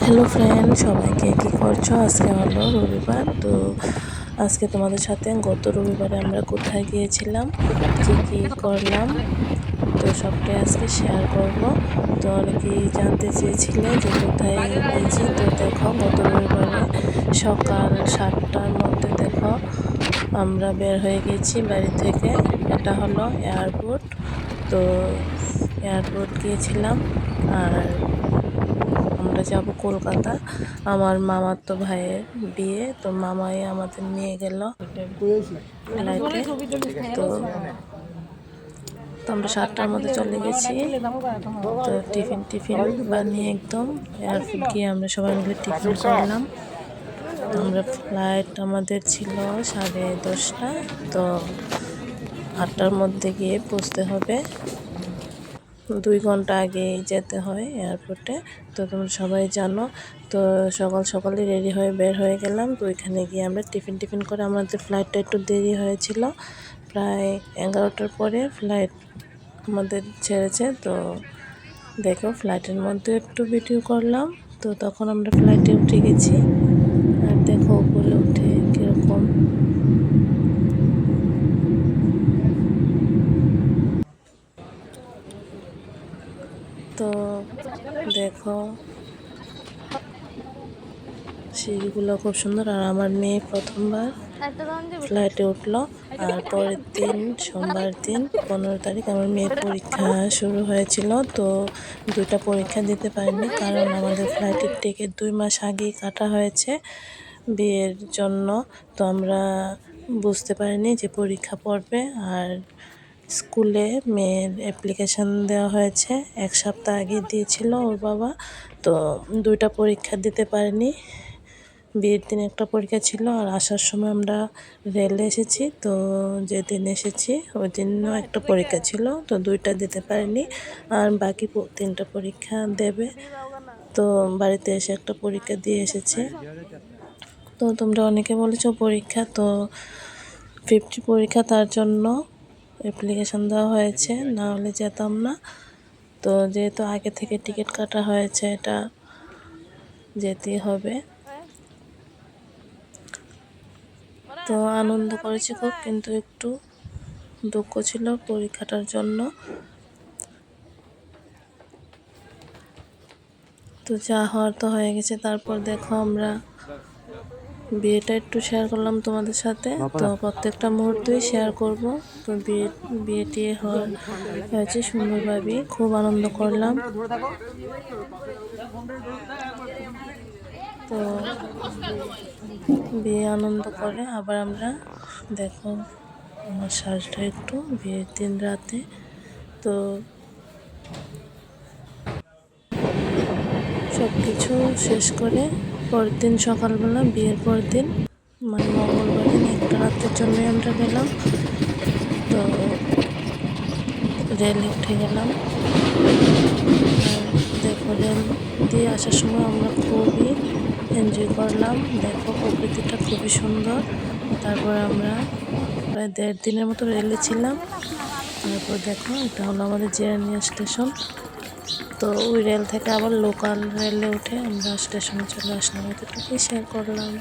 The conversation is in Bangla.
হ্যালো ফ্রেন্ড সবাইকে কী করছ? আজকে হলো রবিবার। তো আজকে তোমাদের সাথে গত রবিবারে আমরা কোথায় গিয়েছিলাম? কী কী করলাম? তো সবটাই আজকে শেয়ার করব। তো অনেকেই জানতে চেয়েছিলে যে কোথায় গিয়েছি। তো দেখো, গত রবিবারে সকাল সাতটার মধ্যে দেখো, আমরা বের হয়ে গেছি বাড়ি থেকে। এটা হলো এয়ারপোর্ট তো এয়ারপোর্ট গিয়েছিলাম আর যাব কলকাতা। আমার মামার তো ভাইয়ের বিয়ে, তো মামাই আমাদের নিয়ে গেল। তো তো আমরা সাতটার মধ্যে চলে গেছি। তো টিফিন টিফিন বানিয়ে একদম। এয়ারপোর্ট গিয়ে আমরা সবাই মিলে টিফিন করলাম। তো আমরা ফ্লাইট আমাদের ছিল সাড়ে দশটা। তো আটটার মধ্যে গিয়ে পৌঁছতে হবে। দুই ঘণ্টা আগেই যেতে হয় এয়ারপোর্টে তো তোমরা সবাই জানো, তো সকাল সকালে রেডি হয়ে বের হয়ে গেলাম। তো ওইখানে গিয়ে আমরা টিফিন টিফিন করে আমাদের ফ্লাইটটা একটু দেরি হয়েছিল। প্রায় এগারোটার পরে ফ্লাইট আমাদের ছেড়েছে। তো দেখো ফ্লাইটের মধ্যে একটু ভিডিও করলাম। তো তখন আমরা ফ্লাইটে উঠে গেছি। আর দেখো উপরে উঠে তো দেখো, সিঁড়িগুলো খুব সুন্দর। আর আমার মেয়ে প্রথমবার ফ্লাইটে উঠল, আর পরের দিন, সোমবার দিন, পনেরো তারিখ আমার মেয়ের পরীক্ষা শুরু হয়েছিল, তো দুইটা পরীক্ষা দিতে পারিনি, কারণ আমাদের ফ্লাইটের টিকিট দুই মাস আগেই কাটা হয়েছে বিয়ের জন্য, তো আমরা বুঝতে পারিনি যে পরীক্ষা পড়বে, আর স্কুলে মেয়ের অ্যাপ্লিকেশান দেওয়া হয়েছে। এক সপ্তাহ আগে দিয়েছিল ওর বাবা। তো দুইটা পরীক্ষা দিতে পারেনি। বিয়ের দিন একটা পরীক্ষা ছিল আর আসার সময় আমরা রেলে এসেছি। তো যেদিন এসেছি ওই দিনও একটা পরীক্ষা ছিল, তো দুইটা দিতে পারিনি। আর বাকি তিনটা পরীক্ষা দেবে। তো বাড়িতে এসে একটা পরীক্ষা দিয়ে এসেছে। তো তোমরা অনেকে বলেছ পরীক্ষা, তো ফিফটি পরীক্ষা তার জন্য। অ্যাপ্লিকেশান দেওয়া হয়েছে না হলে যেতাম না। তো যেহেতু আগে থেকে টিকিট কাটা হয়েছে, এটা যেতেই হবে। তো আনন্দ করেছি খুব, কিন্তু একটু দুঃখ ছিল পরীক্ষাটার জন্য। তো যা হওয়ার তো হয়ে গেছে, তারপর দেখো আমরা বিয়েটা একটু শেয়ার করলাম তোমাদের সাথে। তো প্রত্যেকটা মুহূর্তই শেয়ার করব। তো বিয়ে বিয়েটি হয়েছে সুন্দরভাবে খুব আনন্দ করলাম। তো বিয়ে আনন্দ করে আবার আমরা দেখো আমার সাজটা একটু বিয়ের দিন রাতে। তো সব কিছু শেষ করে পরের দিন সকালবেলা, বিয়ের পরের দিন মানে মঙ্গলবার দিন একটা রাতের জন্যই আমরা গেলাম। তো রেলে উঠে গেলাম। দেখো, রেল দিয়ে আসার সময় আমরা খুবই এনজয় করলাম। দেখো, প্রকৃতিটা খুবই সুন্দর। তারপর আমরা প্রায় দেড় দিনের মতো রেলে ছিলাম। তারপর দেখো, এটা হলো আমাদের জিরানিয়া স্টেশন। তো ওই রেল থেকে আবার লোকাল রেলে উঠে আমরা স্টেশনে চলে আসলাম। এতটুকুই শেয়ার করলাম।